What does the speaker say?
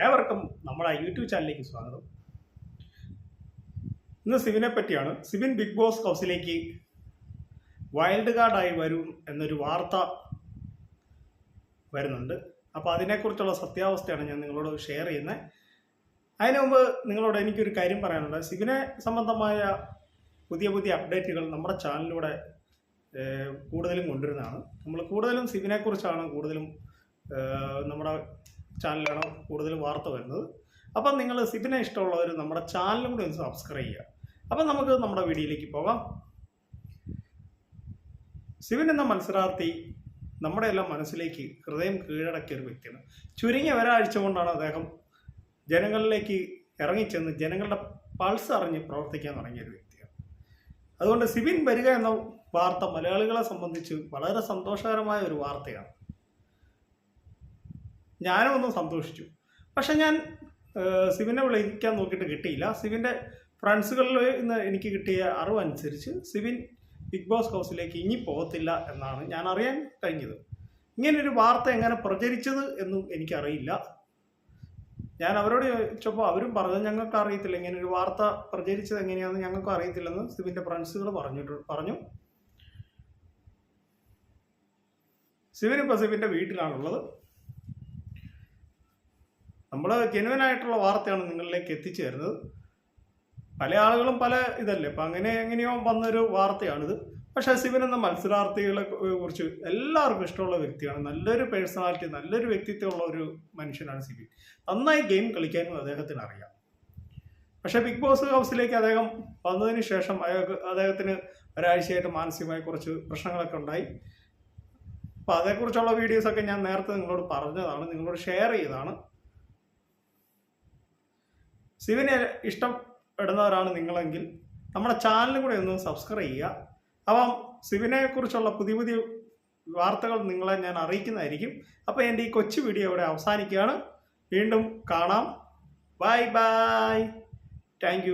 ഏവർക്കും നമ്മുടെ യൂട്യൂബ് ചാനലിലേക്ക് സ്വാഗതം. ഇന്ന് സിബിനെ പറ്റിയാണ്. സിബിൻ ബിഗ് ബോസ് ഹൗസിലേക്ക് വൈൽഡ് കാർഡായി വരും എന്നൊരു വാർത്ത വരുന്നുണ്ട്. അപ്പോൾ അതിനെക്കുറിച്ചുള്ള സത്യാവസ്ഥയാണ് ഞാൻ നിങ്ങളോട് ഷെയർ ചെയ്യുന്നത്. അതിനു മുമ്പ് നിങ്ങളോട് എനിക്കൊരു കാര്യം പറയാനുണ്ട്. സിബിനെ സംബന്ധമായ പുതിയ പുതിയ അപ്ഡേറ്റുകൾ നമ്മുടെ ചാനലിലൂടെ കൂടുതലും കൊണ്ടുവരുന്നതാണ്. നമ്മൾ കൂടുതലും സിബിനെക്കുറിച്ചാണ് കൂടുതലും നമ്മുടെ ചാനലാണ് കൂടുതൽ വാർത്ത വരുന്നത്. അപ്പം നിങ്ങൾ സിബിനെ ഇഷ്ടമുള്ളവർ നമ്മുടെ ചാനലും കൂടി ഒന്ന് സബ്സ്ക്രൈബ് ചെയ്യുക. അപ്പം നമുക്ക് നമ്മുടെ വീഡിയോയിലേക്ക് പോകാം. സിബിൻ എന്ന മത്സരാർത്ഥി നമ്മുടെ എല്ലാം മനസ്സിലേക്ക് ഹൃദയം കീഴടക്കിയ ഒരു വ്യക്തിയാണ്. ചുരുങ്ങിയ ഒരാഴ്ച കൊണ്ടാണ് അദ്ദേഹം ജനങ്ങളിലേക്ക് ഇറങ്ങിച്ചെന്ന് ജനങ്ങളുടെ പൾസ് അറിഞ്ഞ് പ്രവർത്തിക്കാൻ തുടങ്ങിയ ഒരു വ്യക്തിയാണ്. അതുകൊണ്ട് സിബിൻ വരിക എന്ന വാർത്ത മലയാളികളെ സംബന്ധിച്ച് വളരെ സന്തോഷകരമായ ഒരു വാർത്തയാണ്. ഞാനും ഒന്ന് സന്തോഷിച്ചു. പക്ഷെ ഞാൻ സിവിനെ വിളിക്കാൻ നോക്കിയിട്ട് കിട്ടിയില്ല. സിവിന്റെ ഫ്രണ്ട്സുകളിൽ നിന്ന് എനിക്ക് കിട്ടിയ അറിവനുസരിച്ച് സിവിൻ ബിഗ് ബോസ് ഹൗസിലേക്ക് ഇനി പോകത്തില്ല എന്നാണ് ഞാൻ അറിയാൻ കഴിഞ്ഞത്. ഇങ്ങനൊരു വാർത്ത എങ്ങനെ പ്രചരിച്ചത് എന്നും എനിക്കറിയില്ല. ഞാൻ അവരോട് ചോദിച്ചപ്പോൾ അവരും പറഞ്ഞത് ഞങ്ങൾക്ക് അറിയത്തില്ല. ഇങ്ങനെ ഒരു വാർത്ത പ്രചരിച്ചത് എങ്ങനെയാണെന്ന് ഞങ്ങൾക്ക് അറിയത്തില്ലെന്ന് സിബിന്റെ ഫ്രണ്ട്സുകൾ പറഞ്ഞിട്ട് പറഞ്ഞു. സിബിൻ ഇപ്പോൾ സിബിന്റെ വീട്ടിലാണുള്ളത്. നമ്മൾ ജെനുവൻ ആയിട്ടുള്ള വാർത്തയാണ് നിങ്ങളിലേക്ക് എത്തിച്ചു തരുന്നത്. പല ആളുകളും പല ഇതല്ലേ. അപ്പം അങ്ങനെ എങ്ങനെയോ വന്നൊരു വാർത്തയാണിത്. പക്ഷേ ശിവൻ എന്ന മത്സരാർത്ഥികളെ കുറിച്ച് എല്ലാവർക്കും ഇഷ്ടമുള്ള വ്യക്തിയാണ്. നല്ലൊരു പേഴ്സണാലിറ്റി നല്ലൊരു വ്യക്തിത്വമുള്ള ഒരു മനുഷ്യനാണ് ശിവൻ നന്നായി ഗെയിം കളിക്കാനും അദ്ദേഹത്തിന് അറിയാം. പക്ഷെ ബിഗ് ബോസ് ഹൗസിലേക്ക് അദ്ദേഹം വന്നതിന് ശേഷം അയാൾക്ക് അദ്ദേഹത്തിന് ഒരാഴ്ചയായിട്ട് മാനസികമായി കുറച്ച് പ്രശ്നങ്ങളൊക്കെ ഉണ്ടായി. അപ്പോൾ അതേക്കുറിച്ചുള്ള വീഡിയോസൊക്കെ ഞാൻ നേരത്തെ നിങ്ങളോട് പറഞ്ഞതാണ്. നിങ്ങളോട് ഷെയർ ചെയ്തതാണ്. സിവിനെ ഇഷ്ടപ്പെടുന്നവരാണ് നിങ്ങളെങ്കിൽ നമ്മുടെ ചാനലും കൂടെ ഒന്ന് സബ്സ്ക്രൈബ് ചെയ്യുക. അപ്പം സിവിനെ കുറിച്ചുള്ള പുതിയ പുതിയ വാർത്തകൾ നിങ്ങളെ ഞാൻ അറിയിക്കുന്നതായിരിക്കും. അപ്പോൾ എന്റെ ഈ കൊച്ചു വീഡിയോ ഇവിടെ അവസാനിക്കുകയാണ്. വീണ്ടും കാണാം. Bye bye thank